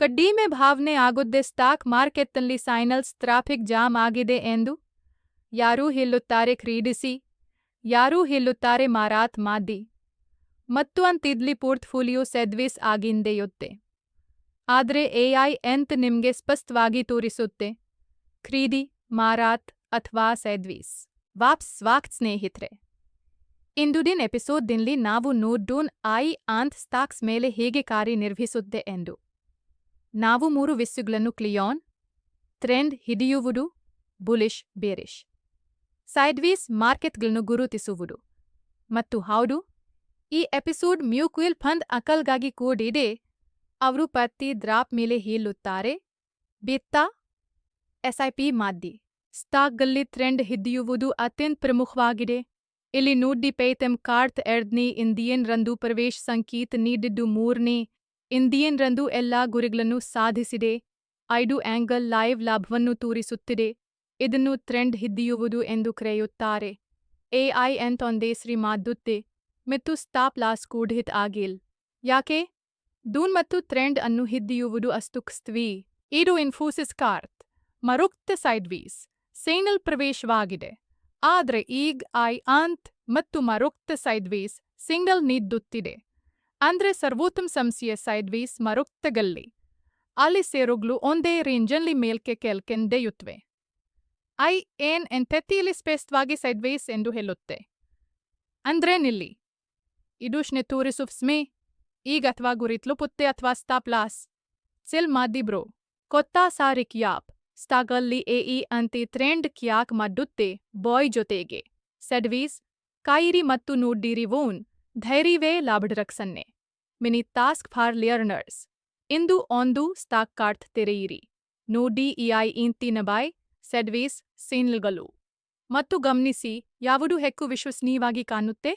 ಕಡಿಮೆ ಭಾವನೆ ಆಗುದ್ದೆ ಸ್ಟಾಕ್ ಮಾರ್ಕೆಟ್ನಲ್ಲಿ ಸೈನಲ್ಸ್ ಟ್ರಾಫಿಕ್ ಜಾಮ್ ಆಗಿದೆ ಎಂದು ಯಾರೂ ಹೇಳುತ್ತಾರೆ ಕ್ರೀಡಿಸಿ, ಯಾರೂ ಹೇಳುತ್ತಾರೆ ಮಾರಾತ್ ಮಾದಿ ಮತ್ತು ಅಂತಿದ್ಲಿ ಪೋರ್ಟ್ಫೋಲಿಯೋ ಸೆದ್ವಿಸ್ ಆಗಿಂದೆಯುತ್ತೆ. ಆದರೆ ಎಐ ಎಂತ್ ನಿಮಗೆ ಸ್ಪಷ್ಟವಾಗಿ ತೋರಿಸುತ್ತೆ? ಖರೀದಿ ಮಾರಾತ್ ಅಥವಾ ಸೆದ್ವೀಸ್? ವಾಪ್ಸ್ ಸ್ವಾಗತ ಸ್ನೇಹಿತರೆ! ಎಪಿಸೋಡ್ ದಿಂದಲ್ಲಿ ನಾವು ನೋಡೋನ್ ಐ ಆಂತ್ ಸ್ಟಾಕ್ಸ್ ಮೇಲೆ ಹೇಗೆ ಕಾರ್ಯನಿರ್ವಹಿಸುತ್ತೆ ಎಂದು. ನಾವು ಮೂರು ವಿಸ್ಸುಗಳನ್ನು ಕ್ಲಿಯಾನ್ ಟ್ರೆಂಡ್ ಹಿಡಿಯುವುದು ಬುಲಿಶ್ ಬೇರಿಶ್ ಸೈಡ್ವೀಸ್ ಮಾರ್ಕೆಟ್ಗಳನ್ನು ಗುರುತಿಸುವುದು ಮತ್ತು ಹೌದು, ಈ ಎಪಿಸೋಡ್ ಮ್ಯೂಕ್ವಿಲ್ ಫಂಡ್ ಅಕಲ್ಗಾಗಿ ಕೂಡಿದೆ, ಅವರು ಪತ್ತಿ ದ್ರಾಪ್ ಮೇಲೆ ಹೀಲುತ್ತಾರೆ, ಬಿತ್ತ, ಎಸ್ಐಪಿ ಮಾದ್ದಿ. ಸ್ಟಾಕ್ಗಲ್ಲಿ ಟ್ರೆಂಡ್ ಹಿಡಿಯುವುದು ಅತ್ಯಂತ ಪ್ರಮುಖವಾಗಿದೆ. ಇಲ್ಲಿ ನೂಡ್ಡಿ ಪೇಟೆಂ ಕಾರ್ತ್ ಎರಡನೇ ಇಂದಿಯನ್ ರಂದು ಪ್ರವೇಶ ಸಂಕೇತ ನೀಡಿದ್ದು ಮೂರನೇ ಇಂಡಿಯನ್ ರಂದು ಎಲ್ಲಾ ಗುರಿಗಳನ್ನು ಸಾಧಿಸಿದೆ. ಐಡು ಆಂಗಲ್ ಲೈವ್ ಲಾಭವನ್ನು ತೋರಿಸುತ್ತಿದೆ. ಇದನ್ನು ಟ್ರೆಂಡ್ ಹಿದ್ದಿಯುವುದು ಎಂದು ಕರೆಯುತ್ತಾರೆ. ಎಐ ಶ್ರೀ ಮಾದುತ್ತೆ ಮತ್ತು ಸ್ಟಾಪ್ ಲಾಸ್ ಕೂಡಿತ್ ಆಗಿಲ್. ಯಾಕೆ? ದೂನ್ ಮತ್ತು ಟ್ರೆಂಡ್ ಅನ್ನು ಹಿದ್ದಿಯುವುದು ಅಸ್ತುಕ್ಸ್ತ್ವಿ ಇದು ಇನ್ಫೋಸಿಸ್ ಕಾರ್ತ್. ಮರುಕ್ತ ಸೈಡ್ವೀಸ್. ಸೇನಲ್ ಪ್ರವೇಶವಾಗಿದೆ. ಆದರೆ ಈಗ ಐ ಅಂತ್ ಮತ್ತು ಮರುಕ್ತ ಸೈಡ್ವೀಸ್ ಸಿಂಗಲ್ ನೀಡುತ್ತಿದೆ ಅಂದ್ರೆ ಸರ್ವೋತ್ತಮ ಸಂಸ್ಥೆಯ ಸೈಡ್ವೀಸ್ ಮರುಕ್ತಗಲ್ಲಿ ಅಲ್ಲಿ ಸೇರುಗಳು ಒಂದೇ ರೇಂಜಲ್ಲಿ ಮೇಲ್ಕೆ ಕೆಲ್ಕೆಂದೆಯುತ್ತವೆ ಐ ಏನ್ ಎನ್ ತೆತ್ತಿಯಲ್ಲಿ ಸ್ಪೇಸ್ತವಾಗಿ ಸೈಡ್ವೇಸ್ ಎಂದು ಹೇಳುತ್ತೆ? ಅಂದ್ರೆ ನಿಲ್ಲಿ. ಇದು ಶ್ನೆ ತೂರಿಸುಫ್ ಸ್ಮೆ, ಈಗ ಅಥವಾ ಗುರಿತ್ಲು ಪುತ್ತೆ ಅಥವಾ ಸ್ತಾಪ್ಲಾಸ್. ಸಿಲ್ ಮಾದಿಬ್ರೋ ಕೊತ್ತಾ ಕೊತ್ತ ಸಾರಿಕ್ ಯಾಪ್ ಸ್ಟಾಗಲ್ಲಿ ಇ ಅಂತಿ ಟ್ರೆಂಡ್ ಕ್ಯಾಕ್ ಮಡ್ಡುತ್ತೆ, ಬಾಯ್ ಜೊತೆಗೆ. ಸೆಡ್ವೀಸ್ ಕಾಯಿರಿ ಮತ್ತು ನೋಡ್ಡಿರಿ ವೋನ್. ಧೈರ್ಯವೇ ಲಾಭಡರಕ್ಸನ್ನೆ. Mini task for learners. ಇಂದು ಒಂದು ಸ್ಟಾಕ್ ಕಾರ್ಟ್ ತೆರೆಯಿರಿ. ನೋಡಿ ಇಐ ಇಂತಿನ ನಬಾಯ್ ಸೆಡ್ವೀಸ್, ಸೀನ್ಲ್ಗಳು. ಮತ್ತು ಗಮನಿಸಿ, ಯಾವುದು ಹೆಕ್ಕು ವಿಶ್ವಸನೀಯವಾಗಿ ಕಾಣುತ್ತೆ?